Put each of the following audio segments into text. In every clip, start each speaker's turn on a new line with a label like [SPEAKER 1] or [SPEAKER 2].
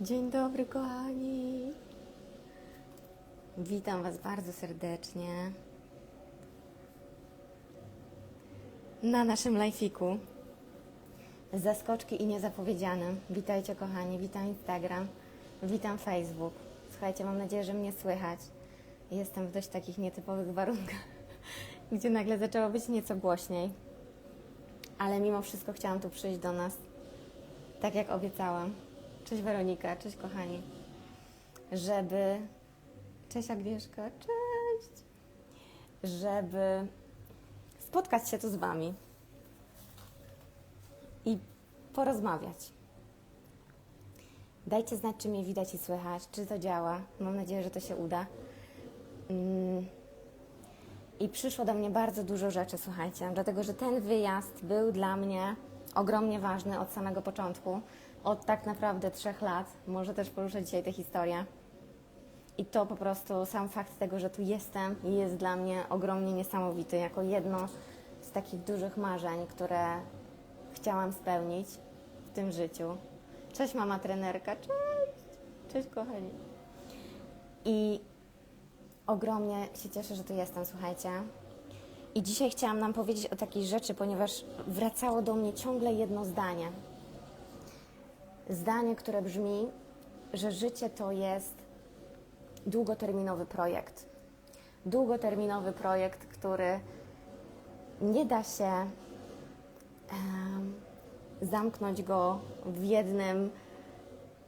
[SPEAKER 1] Dzień dobry, kochani. Witam Was bardzo serdecznie na naszym live'iku. Zaskoczki i niezapowiedziane. Witajcie, kochani. Witam Instagram. Witam Facebook. Słuchajcie, mam nadzieję, że mnie słychać. Jestem w dość takich nietypowych warunkach, gdzie nagle zaczęło być nieco głośniej. Ale mimo wszystko chciałam tu przyjść do nas, tak jak obiecałam. Cześć Weronika, cześć kochani. Żeby. Cześć Agnieszka, cześć. Żeby spotkać się tu z Wami i porozmawiać. Dajcie znać, czy mnie widać i słychać, czy to działa. Mam nadzieję, że to się uda. Mm. I przyszło do mnie bardzo dużo rzeczy, słuchajcie, dlatego że ten wyjazd był dla mnie ogromnie ważny od samego początku. Od tak naprawdę trzech lat. Może też poruszę dzisiaj tę historię. I to po prostu sam fakt tego, że tu jestem, jest dla mnie ogromnie niesamowity. Jako jedno z takich dużych marzeń, które chciałam spełnić w tym życiu. Cześć mama trenerka, cześć! Cześć kochani. I ogromnie się cieszę, że tu jestem, słuchajcie. I dzisiaj chciałam nam powiedzieć o takiej rzeczy, ponieważ wracało do mnie ciągle jedno zdanie. Zdanie, które brzmi, że życie to jest długoterminowy projekt. Długoterminowy projekt, który nie da się zamknąć go w jednym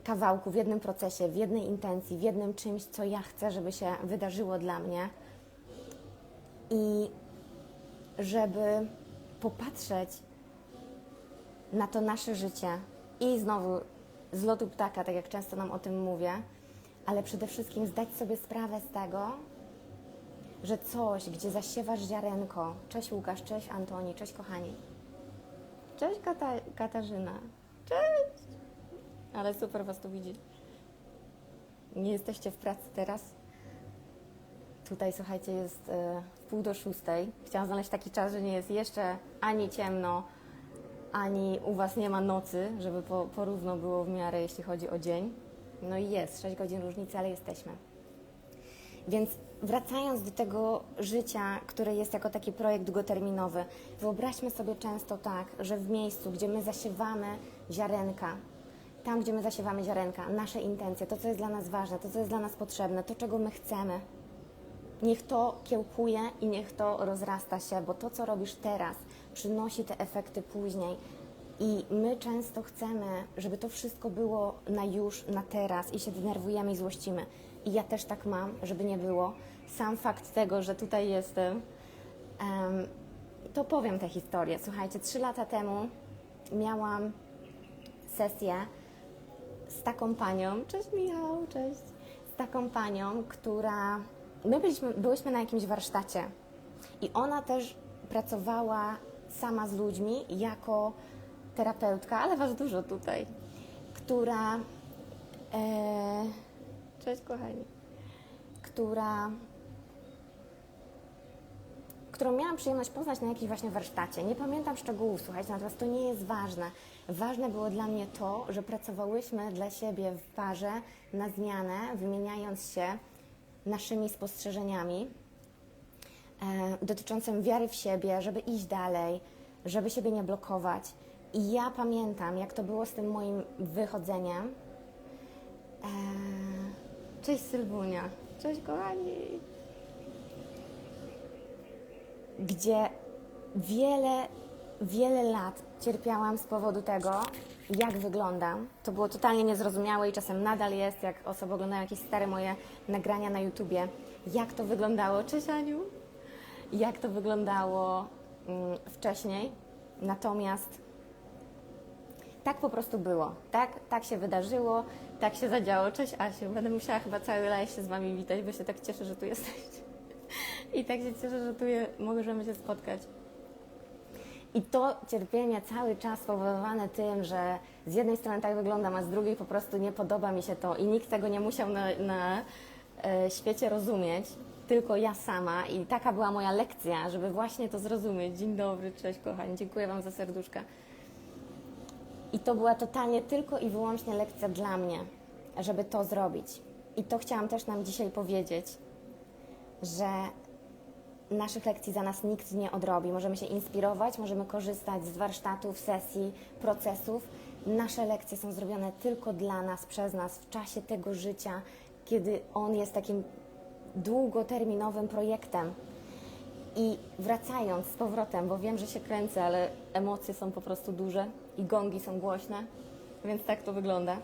[SPEAKER 1] kawałku, w jednym procesie, w jednej intencji, w jednym czymś, co ja chcę, żeby się wydarzyło dla mnie. I żeby popatrzeć na to nasze życie i znowu z lotu ptaka, tak jak często nam o tym mówię, ale przede wszystkim zdać sobie sprawę z tego, że coś, gdzie zasiewasz ziarenko, cześć Łukasz, cześć Antoni, cześć kochani, cześć Kata- Katarzyna, cześć, ale super Was tu widzieć. Nie jesteście w pracy teraz? Tutaj, słuchajcie, jest e, pół do szóstej. Chciałam znaleźć taki czas, że nie jest jeszcze ani ciemno, ani u Was nie ma nocy, żeby po, porówno było w miarę, jeśli chodzi o dzień. No i jest, 6 godzin różnicy, ale jesteśmy. Więc wracając do tego życia, które jest jako taki projekt długoterminowy, wyobraźmy sobie często tak, że w miejscu, gdzie my zasiewamy ziarenka, tam, gdzie my zasiewamy ziarenka, nasze intencje, to, co jest dla nas ważne, to, co jest dla nas potrzebne, to, czego my chcemy, niech to kiełkuje i niech to rozrasta się, bo to, co robisz teraz, przynosi te efekty później. I my często chcemy, żeby to wszystko było na już, na teraz i się denerwujemy i złościmy. I ja też tak mam, żeby nie było. Sam fakt tego, że tutaj jestem, em, to powiem tę historię. Słuchajcie, trzy lata temu miałam sesję z taką panią, cześć Michał, cześć, z taką panią, która, my byliśmy, byłyśmy na jakimś warsztacie i ona też pracowała sama z ludźmi jako terapeutka, ale was dużo tutaj, która, e, cześć kochani, która którą miałam przyjemność poznać na jakimś właśnie warsztacie. Nie pamiętam szczegółów, słuchajcie, natomiast to nie jest ważne. Ważne było dla mnie to, że pracowałyśmy dla siebie w parze na zmianę, wymieniając się naszymi spostrzeżeniami dotyczącym wiary w siebie, żeby iść dalej, żeby siebie nie blokować. I ja pamiętam, jak to było z tym moim wychodzeniem. E, cześć Sylwunia, cześć kochani. Gdzie wiele, wiele lat cierpiałam z powodu tego, jak wyglądam. To było totalnie niezrozumiałe i czasem nadal jest, jak osoby oglądają jakieś stare moje nagrania na YouTubie. Jak to wyglądało? Cześć Aniu! Jak to wyglądało mm, wcześniej. Natomiast tak po prostu było. Tak, tak się wydarzyło, tak się zadziało. Cześć Asiu, będę musiała chyba cały live się z Wami witać, bo się tak cieszę, że tu jesteście. I tak się cieszę, że tu je, możemy się spotkać. I to cierpienie cały czas spowodowane tym, że z jednej strony tak wyglądam, a z drugiej po prostu nie podoba mi się to i nikt tego nie musiał na, na e, świecie rozumieć, tylko ja sama. I taka była moja lekcja, żeby właśnie to zrozumieć. Dzień dobry, cześć kochani, dziękuję Wam za serduszka. I to była totalnie tylko i wyłącznie lekcja dla mnie. żeby to zrobić. I to chciałam też nam dzisiaj powiedzieć, że naszych lekcji za nas nikt nie odrobi. Możemy się inspirować, możemy korzystać z warsztatów, sesji, procesów. Nasze lekcje są zrobione tylko dla nas, przez nas, w czasie tego życia, kiedy on jest takim długoterminowym projektem. I wracając z powrotem, bo wiem, że się kręcę, ale emocje są po prostu duże i gongi są głośne, więc tak to wygląda.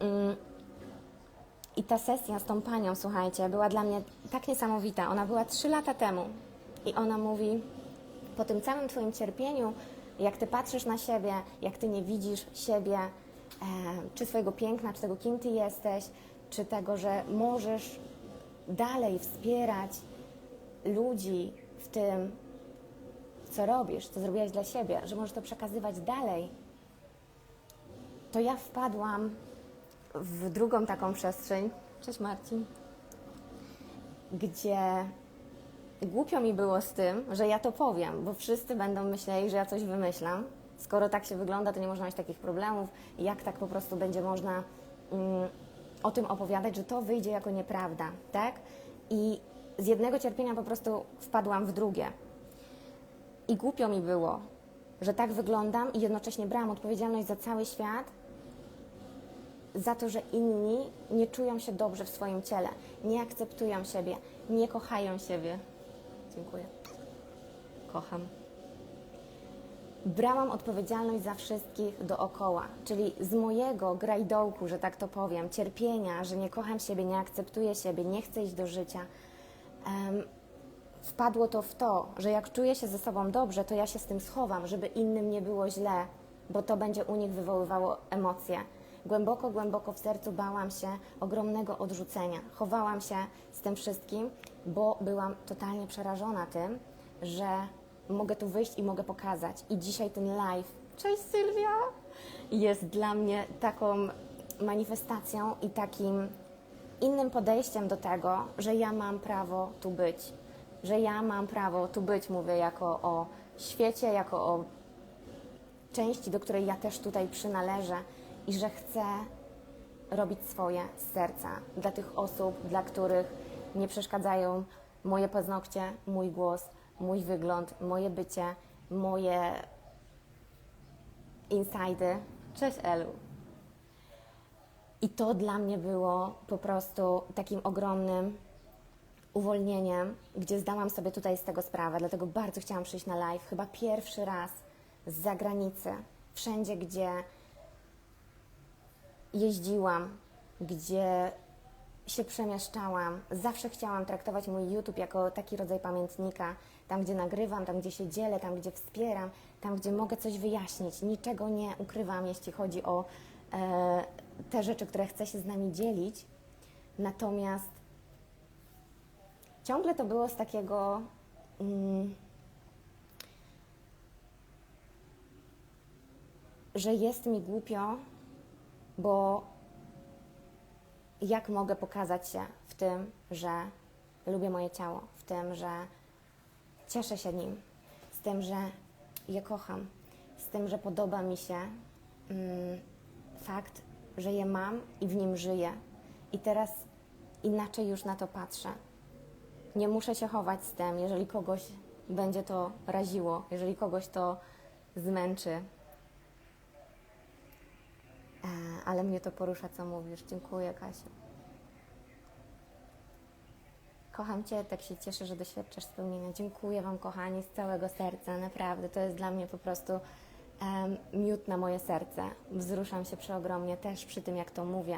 [SPEAKER 1] Mm. I ta sesja z tą panią, słuchajcie, była dla mnie tak niesamowita. Ona była trzy lata temu i ona mówi, po tym całym Twoim cierpieniu, jak Ty patrzysz na siebie, jak Ty nie widzisz siebie, e, czy swojego piękna, czy tego, kim Ty jesteś, czy tego, że możesz dalej wspierać ludzi w tym, co robisz, co zrobiłaś dla siebie, że możesz to przekazywać dalej, to ja wpadłam w drugą taką przestrzeń. Cześć Marcin. Gdzie głupio mi było z tym, że ja to powiem, bo wszyscy będą myśleli, że ja coś wymyślam. Skoro tak się wygląda, to nie można mieć takich problemów. Jak tak po prostu będzie można mm, o tym opowiadać, że to wyjdzie jako nieprawda, tak? I z jednego cierpienia po prostu wpadłam w drugie. I głupio mi było, że tak wyglądam i jednocześnie brałam odpowiedzialność za cały świat, za to, że inni nie czują się dobrze w swoim ciele, nie akceptują siebie, nie kochają siebie. Dziękuję. Kocham. Brałam odpowiedzialność za wszystkich dookoła, czyli z mojego grajdołku, że tak to powiem, cierpienia, że nie kocham siebie, nie akceptuję siebie, nie chcę iść do życia. em, wpadło to w to, że jak czuję się ze sobą dobrze, to ja się z tym schowam, żeby innym nie było źle, bo to będzie u nich wywoływało emocje. Głęboko, głęboko w sercu bałam się ogromnego odrzucenia. Chowałam się z tym wszystkim, bo byłam totalnie przerażona tym, że mogę tu wyjść i mogę pokazać. I dzisiaj ten live, cześć Sylwia, jest dla mnie taką manifestacją i takim innym podejściem do tego, że ja mam prawo tu być. Że ja mam prawo tu być, mówię jako o świecie, jako o części, do której ja też tutaj przynależę i że chcę robić swoje z serca dla tych osób, dla których nie przeszkadzają moje paznokcie, mój głos, mój wygląd, moje bycie, moje insajdy. Cześć Elu. I to dla mnie było po prostu takim ogromnym uwolnieniem, gdzie zdałam sobie tutaj z tego sprawę, dlatego bardzo chciałam przyjść na live, chyba pierwszy raz z zagranicy, wszędzie, gdzie jeździłam, gdzie się przemieszczałam. Zawsze chciałam traktować mój YouTube jako taki rodzaj pamiętnika, tam gdzie nagrywam, tam gdzie się dzielę, tam gdzie wspieram, tam gdzie mogę coś wyjaśnić. Niczego nie ukrywam, jeśli chodzi o e, te rzeczy, które chcę się z nami dzielić. Natomiast ciągle to było z takiego. Mm, że jest mi głupio, bo jak mogę pokazać się w tym, że lubię moje ciało, w tym, że cieszę się nim, z tym, że je kocham, z tym, że podoba mi się mm, fakt, że je mam i w nim żyję. I teraz inaczej już na to patrzę. Nie muszę się chować z tym, jeżeli kogoś będzie to raziło, jeżeli kogoś to zmęczy, E, ale mnie to porusza, co mówisz. Dziękuję, Kasiu. Kocham Cię, tak się cieszę, że doświadczasz spełnienia. Dziękuję Wam, kochani, z całego serca, naprawdę. To jest dla mnie po prostu em, miód na moje serce. Wzruszam się przeogromnie też przy tym, jak to mówię.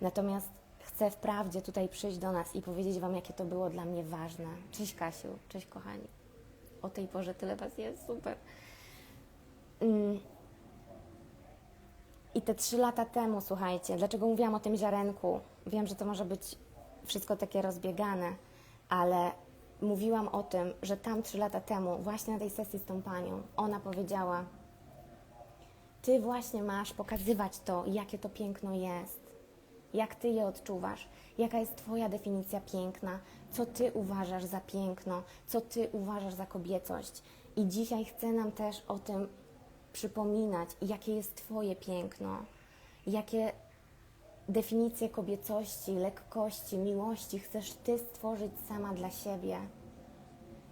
[SPEAKER 1] Natomiast chcę wprawdzie tutaj przyjść do nas i powiedzieć Wam, jakie to było dla mnie ważne. Cześć, Kasiu. Cześć, kochani. O tej porze tyle Was jest, super. Mm. I te trzy lata temu, słuchajcie, dlaczego mówiłam o tym ziarenku? Wiem, że to może być wszystko takie rozbiegane, ale mówiłam o tym, że tam trzy lata temu, właśnie na tej sesji z tą panią, ona powiedziała: Ty właśnie masz pokazywać to, jakie to piękno jest, jak ty je odczuwasz, jaka jest Twoja definicja piękna, co Ty uważasz za piękno, co Ty uważasz za kobiecość. I dzisiaj chcę nam też o tym przypominać, jakie jest Twoje piękno, jakie definicję kobiecości, lekkości, miłości chcesz Ty stworzyć sama dla siebie.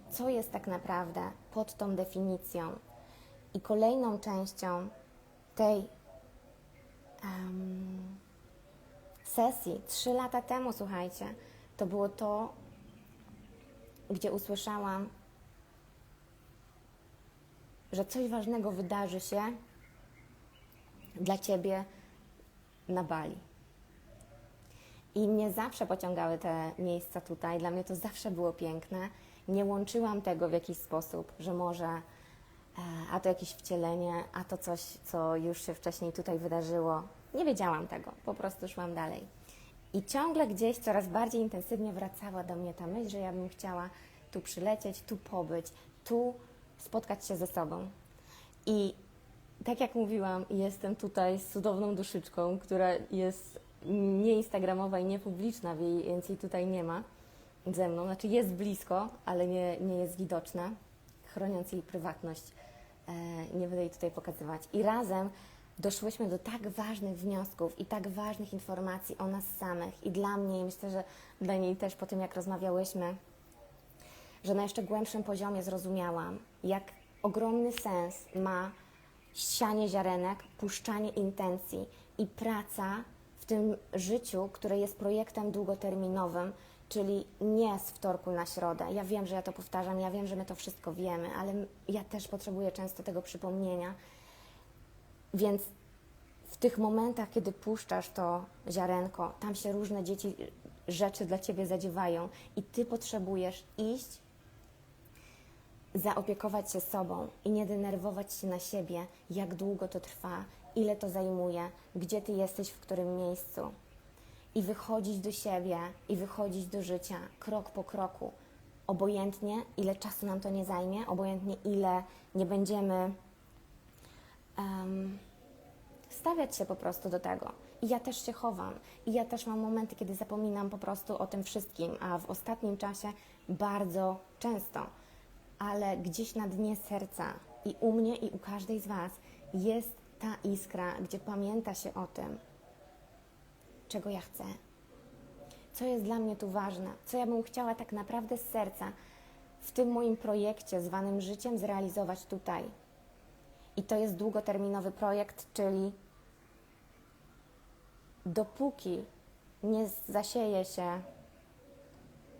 [SPEAKER 1] Co jest tak naprawdę pod tą definicją? I kolejną częścią tej em, sesji, trzy lata temu, słuchajcie, to było to, gdzie usłyszałam, że coś ważnego wydarzy się dla Ciebie na Bali. I mnie zawsze pociągały te miejsca tutaj. Dla mnie to zawsze było piękne. Nie łączyłam tego w jakiś sposób, że może e, a to jakieś wcielenie, a to coś, co już się wcześniej tutaj wydarzyło. Nie wiedziałam tego, po prostu szłam dalej. I ciągle gdzieś coraz bardziej intensywnie wracała do mnie ta myśl, że ja bym chciała tu przylecieć, tu pobyć, tu spotkać się ze sobą. I tak jak mówiłam, jestem tutaj z cudowną duszyczką, która jest nie instagramowa i nie publiczna, więc jej tutaj nie ma ze mną. Znaczy jest blisko, ale nie, nie jest widoczna, chroniąc jej prywatność. E, nie będę jej tutaj pokazywać. I razem doszłyśmy do tak ważnych wniosków i tak ważnych informacji o nas samych. I dla mnie, i myślę, że dla niej też po tym, jak rozmawiałyśmy, że na jeszcze głębszym poziomie zrozumiałam, jak ogromny sens ma sianie ziarenek, puszczanie intencji i praca tym życiu, które jest projektem długoterminowym, czyli nie z wtorku na środę. Ja wiem, że ja to powtarzam, ja wiem, że my to wszystko wiemy, ale ja też potrzebuję często tego przypomnienia. Więc w tych momentach, kiedy puszczasz to ziarenko, tam się różne dzieci, rzeczy dla ciebie zadziewają i ty potrzebujesz iść zaopiekować się sobą i nie denerwować się na siebie, jak długo to trwa, ile to zajmuje, gdzie ty jesteś, w którym miejscu. I wychodzić do siebie i wychodzić do życia krok po kroku. Obojętnie, ile czasu nam to nie zajmie, obojętnie, ile nie będziemy em, stawiać się po prostu do tego. I ja też się chowam. I ja też mam momenty, kiedy zapominam po prostu o tym wszystkim, a w ostatnim czasie bardzo często. Ale gdzieś na dnie serca i u mnie, i u każdej z Was jest ta iskra, gdzie pamięta się o tym, czego ja chcę, co jest dla mnie tu ważne, co ja bym chciała tak naprawdę z serca w tym moim projekcie zwanym życiem zrealizować tutaj. I to jest długoterminowy projekt, czyli dopóki nie zasieje się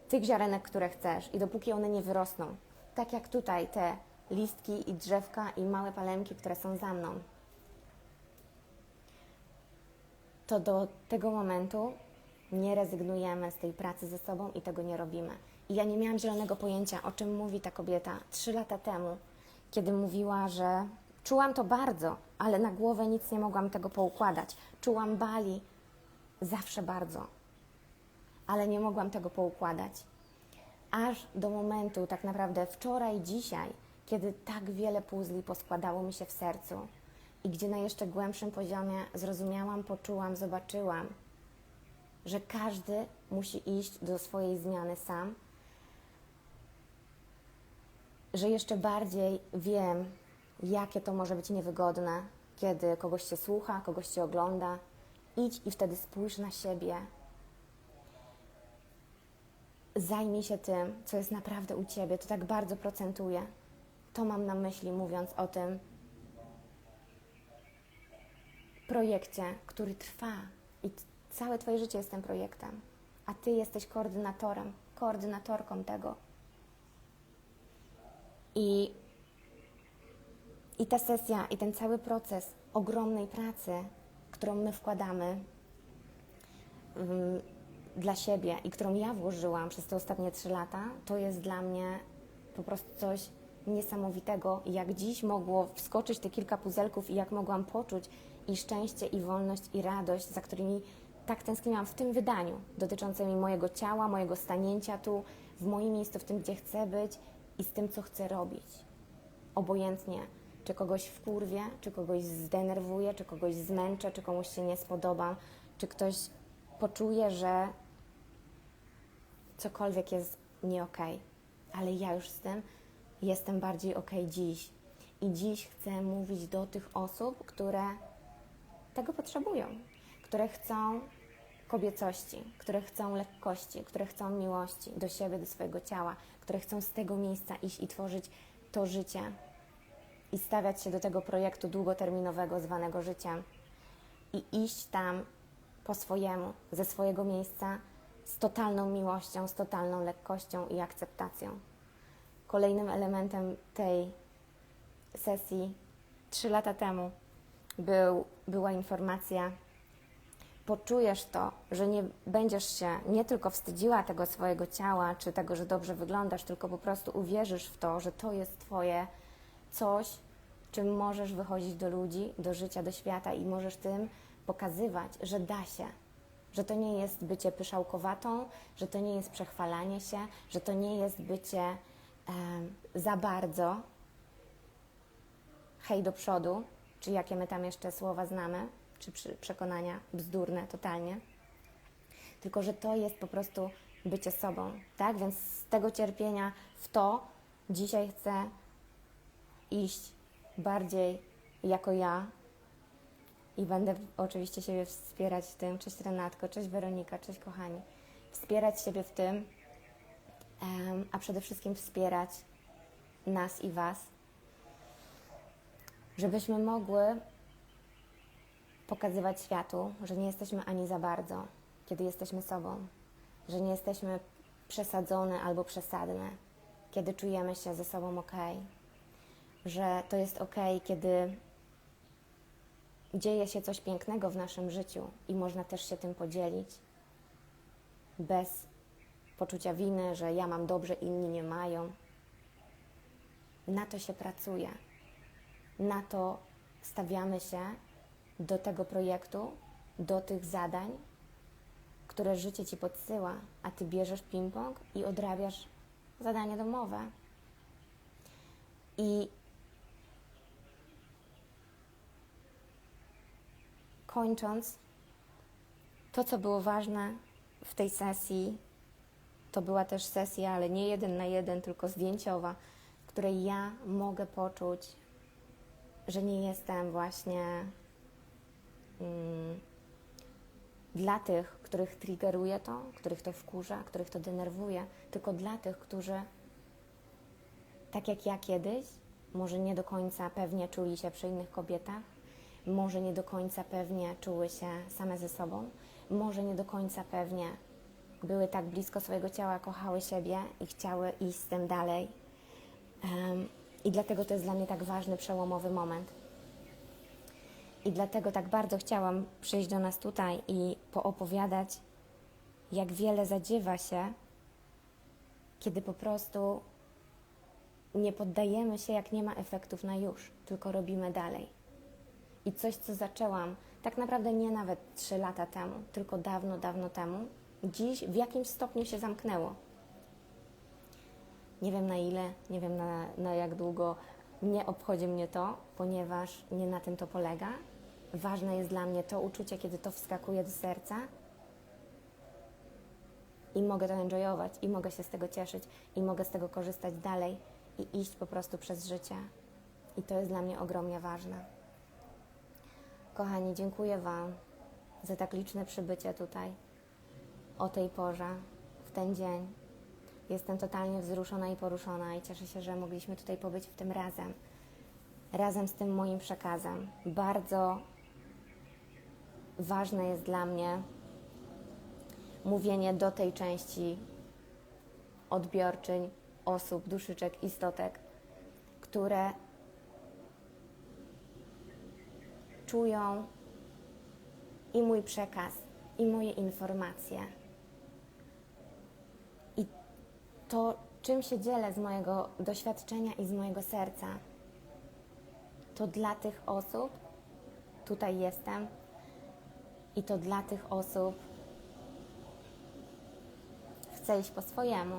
[SPEAKER 1] tych ziarenek, które chcesz i dopóki one nie wyrosną, tak jak tutaj te listki i drzewka i małe palemki, które są za mną, to do tego momentu nie rezygnujemy z tej pracy ze sobą i tego nie robimy. I ja nie miałam zielonego pojęcia, o czym mówi ta kobieta trzy lata temu, kiedy mówiła, że czułam to bardzo, ale na głowę nic nie mogłam tego poukładać. Czułam bali zawsze bardzo, ale nie mogłam tego poukładać. Aż do momentu, tak naprawdę wczoraj, dzisiaj, kiedy tak wiele puzli poskładało mi się w sercu i gdzie na jeszcze głębszym poziomie zrozumiałam, poczułam, zobaczyłam, że każdy musi iść do swojej zmiany sam, że jeszcze bardziej wiem, jakie to może być niewygodne, kiedy kogoś się słucha, kogoś się ogląda. Idź i wtedy spójrz na siebie. Zajmij się tym, co jest naprawdę u ciebie. To tak bardzo procentuje. To mam na myśli, mówiąc o tym projekcie, który trwa i całe Twoje życie jest tym projektem, a Ty jesteś koordynatorem, koordynatorką tego. I, I ta sesja, i ten cały proces ogromnej pracy, którą my wkładamy ym, dla siebie i którą ja włożyłam przez te ostatnie trzy lata, to jest dla mnie po prostu coś niesamowitego. Jak dziś mogło wskoczyć te kilka puzelków i jak mogłam poczuć i szczęście, i wolność, i radość, za którymi tak tęskniłam w tym wydaniu, dotyczącymi mojego ciała, mojego stanięcia tu, w moim miejscu, w tym, gdzie chcę być i z tym, co chcę robić. Obojętnie, czy kogoś wkurwię, czy kogoś zdenerwuję, czy kogoś zmęczę, czy komuś się nie spodobam, czy ktoś poczuje, że cokolwiek jest nie okej. Ale ja już z tym jestem bardziej okej dziś. I dziś chcę mówić do tych osób, które tego potrzebują, które chcą kobiecości, które chcą lekkości, które chcą miłości do siebie, do swojego ciała, które chcą z tego miejsca iść i tworzyć to życie i stawiać się do tego projektu długoterminowego zwanego życiem i iść tam po swojemu, ze swojego miejsca, z totalną miłością, z totalną lekkością i akceptacją. Kolejnym elementem tej sesji trzy lata temu był, była informacja, poczujesz to, że nie będziesz się nie tylko wstydziła tego swojego ciała, czy tego, że dobrze wyglądasz, tylko po prostu uwierzysz w to, że to jest Twoje coś, czym możesz wychodzić do ludzi, do życia, do świata i możesz tym pokazywać, że da się, że to nie jest bycie pyszałkowatą, że to nie jest przechwalanie się, że to nie jest bycie e, za bardzo hej do przodu, czy jakie my tam jeszcze słowa znamy, czy przekonania bzdurne totalnie, tylko że to jest po prostu bycie sobą, tak? Więc z tego cierpienia w to dzisiaj chcę iść bardziej jako ja i będę oczywiście siebie wspierać w tym. Cześć Renatko, cześć Weronika, cześć kochani. Wspierać siebie w tym, a przede wszystkim wspierać nas i Was, żebyśmy mogły pokazywać światu, że nie jesteśmy ani za bardzo, kiedy jesteśmy sobą, że nie jesteśmy przesadzone albo przesadne, kiedy czujemy się ze sobą ok, że to jest ok, kiedy dzieje się coś pięknego w naszym życiu i można też się tym podzielić bez poczucia winy, że ja mam dobrze, inni nie mają. Na to się pracuje. Na to stawiamy się do tego projektu, do tych zadań, które życie ci podsyła, a ty bierzesz ping-pong i odrabiasz zadanie domowe. I kończąc, to co było ważne w tej sesji, to była też sesja, ale nie jeden na jeden, tylko zdjęciowa, w której ja mogę poczuć, że nie jestem właśnie mm, dla tych, których triggeruje to, których to wkurza, których to denerwuje, tylko dla tych, którzy tak jak ja kiedyś, może nie do końca pewnie czuli się przy innych kobietach, może nie do końca pewnie czuły się same ze sobą, może nie do końca pewnie były tak blisko swojego ciała, kochały siebie i chciały iść z tym dalej. Em, I dlatego to jest dla mnie tak ważny, przełomowy moment. I dlatego tak bardzo chciałam przyjść do nas tutaj i poopowiadać, jak wiele zadziewa się, kiedy po prostu nie poddajemy się, jak nie ma efektów na już, tylko robimy dalej. I coś, co zaczęłam tak naprawdę nie nawet trzy lata temu, tylko dawno, dawno temu, dziś w jakimś stopniu się zamknęło. Nie wiem na ile, nie wiem na, na jak długo, nie obchodzi mnie to, ponieważ nie na tym to polega. Ważne jest dla mnie to uczucie, kiedy to wskakuje do serca i mogę to enjoyować, i mogę się z tego cieszyć, i mogę z tego korzystać dalej i iść po prostu przez życie. I to jest dla mnie ogromnie ważne. Kochani, dziękuję Wam za tak liczne przybycie tutaj o tej porze, w ten dzień. Jestem totalnie wzruszona i poruszona i cieszę się, że mogliśmy tutaj pobyć w tym razem. Razem z tym moim przekazem. Bardzo ważne jest dla mnie mówienie do tej części odbiorczyń, osób, duszyczek, istotek, które czują i mój przekaz, i moje informacje. I to, czym się dzielę z mojego doświadczenia i z mojego serca, to dla tych osób tutaj jestem i to dla tych osób chcę iść po swojemu.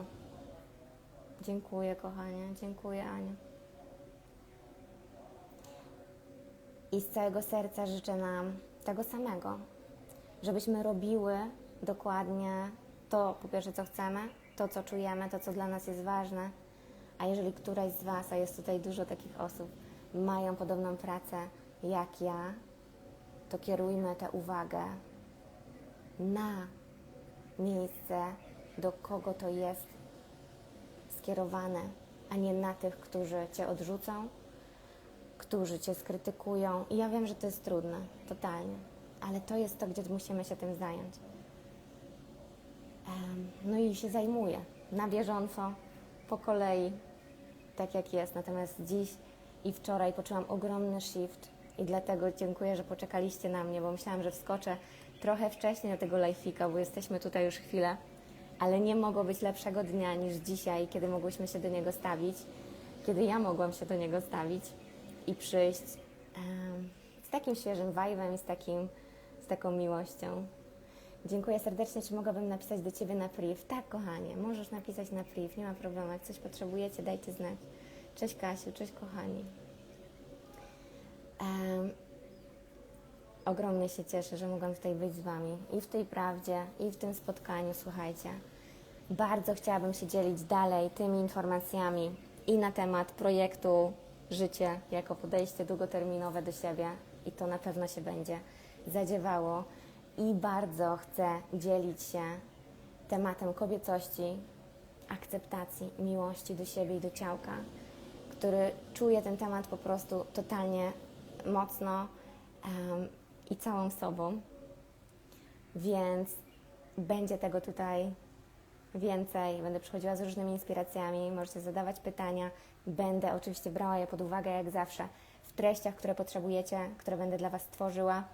[SPEAKER 1] Dziękuję, kochanie, dziękuję, Aniu. I z całego serca życzę nam tego samego, żebyśmy robiły dokładnie to, po pierwsze, co chcemy, to, co czujemy, to, co dla nas jest ważne. A jeżeli któraś z Was, a jest tutaj dużo takich osób, mają podobną pracę jak ja, to kierujmy tę uwagę na miejsce, do kogo to jest skierowane, a nie na tych, którzy Cię odrzucą, którzy Cię skrytykują. I ja wiem, że to jest trudne, totalnie, ale to jest to, gdzie musimy się tym zająć. No i się zajmuję na bieżąco, po kolei, tak jak jest. Natomiast dziś i wczoraj poczułam ogromny shift i dlatego dziękuję, że poczekaliście na mnie, bo myślałam, że wskoczę trochę wcześniej na tego live'ika, bo jesteśmy tutaj już chwilę, ale nie mogło być lepszego dnia niż dzisiaj, kiedy mogłyśmy się do niego stawić, kiedy ja mogłam się do niego stawić i przyjść z takim świeżym vibe'em i z, takim, z taką miłością. Dziękuję serdecznie. Czy mogłabym napisać do Ciebie na priv? Tak, kochanie, możesz napisać na priv, nie ma problemu. Jak coś potrzebujecie, dajcie znać. Cześć Kasiu, cześć kochani. Em, ogromnie się cieszę, że mogłam tutaj być z Wami i w tej prawdzie, i w tym spotkaniu. Słuchajcie, bardzo chciałabym się dzielić dalej tymi informacjami i na temat projektu Życie jako podejście długoterminowe do siebie i to na pewno się będzie zadziewało i bardzo chcę dzielić się tematem kobiecości, akceptacji, miłości do siebie i do ciałka, który czuje ten temat po prostu totalnie mocno em, i całą sobą. Więc będzie tego tutaj więcej. Będę przychodziła z różnymi inspiracjami, możecie zadawać pytania. Będę oczywiście brała je pod uwagę, jak zawsze, w treściach, które potrzebujecie, które będę dla Was tworzyła.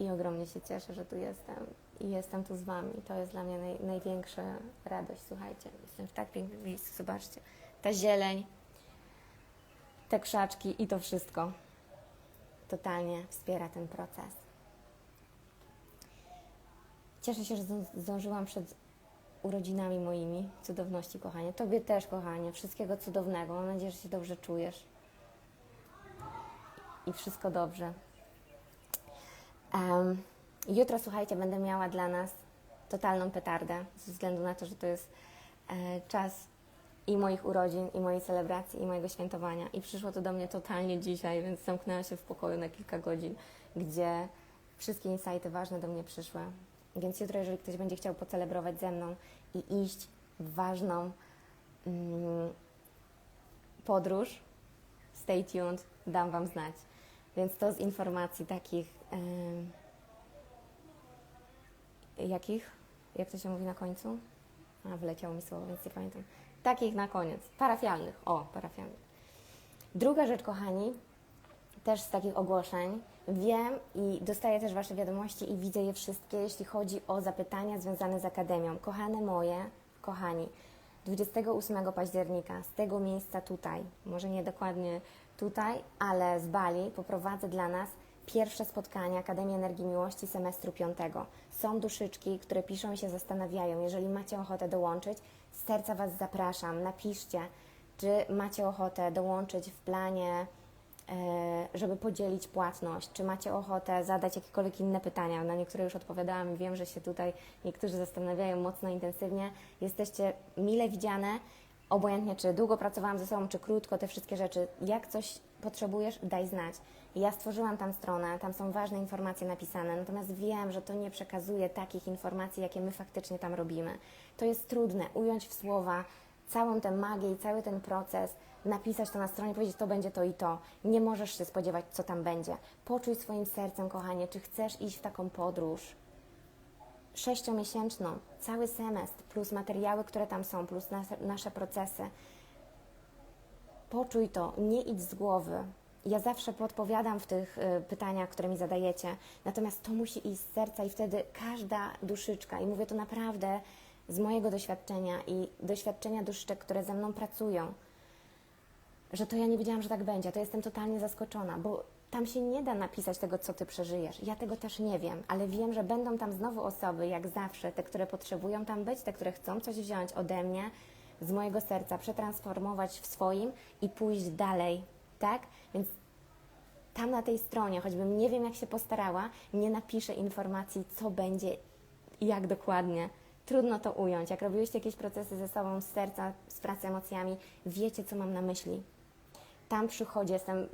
[SPEAKER 1] I ogromnie się cieszę, że tu jestem i jestem tu z Wami. To jest dla mnie naj, największa radość. Słuchajcie, jestem w tak pięknym miejscu. Zobaczcie, ta zieleń, te krzaczki i to wszystko totalnie wspiera ten proces. Cieszę się, że zdą- zdążyłam przed urodzinami moimi. Cudowności, kochanie. Tobie też, kochanie. Wszystkiego cudownego. Mam nadzieję, że się dobrze czujesz. I wszystko dobrze. Em, jutro, słuchajcie, będę miała dla nas totalną petardę, ze względu na to, że to jest e, czas i moich urodzin, i mojej celebracji, i mojego świętowania. I przyszło to do mnie totalnie dzisiaj, więc zamknęłam się w pokoju na kilka godzin, gdzie wszystkie insighty ważne do mnie przyszły. Więc jutro, jeżeli ktoś będzie chciał pocelebrować ze mną i iść w ważną mm, podróż, stay tuned, dam Wam znać. Więc to z informacji takich, em, jakich, jak to się mówi na końcu? A, wyleciało mi słowo, więc nie pamiętam. Takich na koniec, parafialnych, o, parafialnych. Druga rzecz, kochani, też z takich ogłoszeń. Wiem i dostaję też Wasze wiadomości i widzę je wszystkie, jeśli chodzi o zapytania związane z Akademią. Kochane moje, kochani, 28 października z tego miejsca tutaj, może nie dokładnie tutaj, ale z Bali poprowadzę dla nas pierwsze spotkanie Akademii Energii Miłości semestru piątego. Są duszyczki, które piszą i się zastanawiają. Jeżeli macie ochotę dołączyć, z serca Was zapraszam. Napiszcie, czy macie ochotę dołączyć w planie żeby podzielić płatność? Czy macie ochotę zadać jakiekolwiek inne pytania? Na niektóre już odpowiadałam i wiem, że się tutaj niektórzy zastanawiają mocno, intensywnie. Jesteście mile widziane, obojętnie czy długo pracowałam ze sobą, czy krótko, te wszystkie rzeczy. Jak coś potrzebujesz, daj znać. Ja stworzyłam tam stronę, tam są ważne informacje napisane, natomiast wiem, że to nie przekazuje takich informacji, jakie my faktycznie tam robimy. To jest trudne, ująć w słowa całą tę magię i cały ten proces, napisać to na stronie, powiedzieć to będzie to i to. Nie możesz się spodziewać, co tam będzie. Poczuj swoim sercem, kochanie, czy chcesz iść w taką podróż sześciomiesięczną, cały semestr, plus materiały, które tam są, plus nasze, procesy. Poczuj to, nie idź z głowy. Ja zawsze podpowiadam w tych y, pytaniach, które mi zadajecie, natomiast to musi iść z serca i wtedy każda duszyczka, i mówię to naprawdę z mojego doświadczenia i doświadczenia duszyczek, które ze mną pracują, że to ja nie wiedziałam, że tak będzie, to jestem totalnie zaskoczona, bo tam się nie da napisać tego, co ty przeżyjesz. Ja tego też nie wiem, ale wiem, że będą tam znowu osoby, jak zawsze, te, które potrzebują tam być, te, które chcą coś wziąć ode mnie, z mojego serca, przetransformować w swoim i pójść dalej, tak? Więc tam na tej stronie, choćbym nie wiem, jak się postarała, nie napiszę informacji, co będzie i jak dokładnie. Trudno to ująć. Jak robiłyście jakieś procesy ze sobą, z serca, z pracy emocjami, wiecie, co mam na myśli. Tam przychodzi, jestem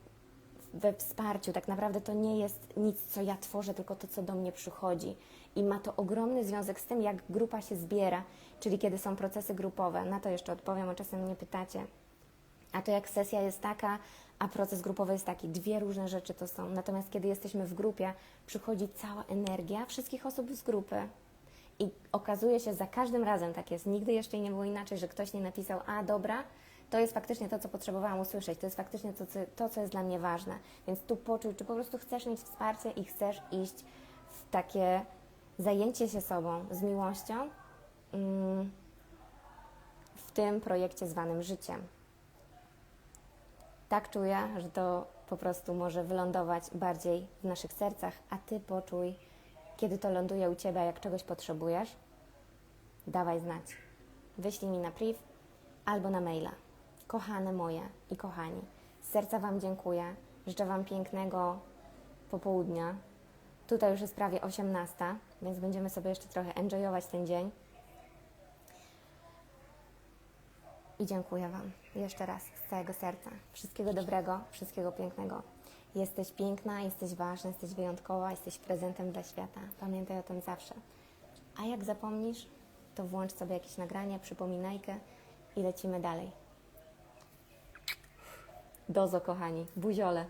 [SPEAKER 1] we wsparciu. Tak naprawdę to nie jest nic, co ja tworzę, tylko to, co do mnie przychodzi. I ma to ogromny związek z tym, jak grupa się zbiera, czyli kiedy są procesy grupowe. Na to jeszcze odpowiem, o czasem mnie pytacie. A to jak sesja jest taka, a proces grupowy jest taki. Dwie różne rzeczy to są. Natomiast kiedy jesteśmy w grupie, przychodzi cała energia wszystkich osób z grupy. I okazuje się, za każdym razem tak jest. Nigdy jeszcze nie było inaczej, że ktoś nie napisał, a dobra, to jest faktycznie to, co potrzebowałam usłyszeć, to jest faktycznie to, co, to, co jest dla mnie ważne. Więc tu poczuj, czy po prostu chcesz mieć wsparcie i chcesz iść w takie zajęcie się sobą z miłością mm, w tym projekcie zwanym życiem. Tak czuję, że to po prostu może wylądować bardziej w naszych sercach, a Ty poczuj, kiedy to ląduje u Ciebie, jak czegoś potrzebujesz, dawaj znać. Wyślij mi na priv albo na maila. Kochane moje i kochani, z serca Wam dziękuję. Życzę Wam pięknego popołudnia. Tutaj już jest prawie 18, więc będziemy sobie jeszcze trochę enjoyować ten dzień. I dziękuję Wam jeszcze raz z całego serca. Wszystkiego dobrego, wszystkiego pięknego. Jesteś piękna, jesteś ważna, jesteś wyjątkowa, jesteś prezentem dla świata. Pamiętaj o tym zawsze. A jak zapomnisz, to włącz sobie jakieś nagranie, przypominajkę i lecimy dalej. Dozo, kochani. Buziole.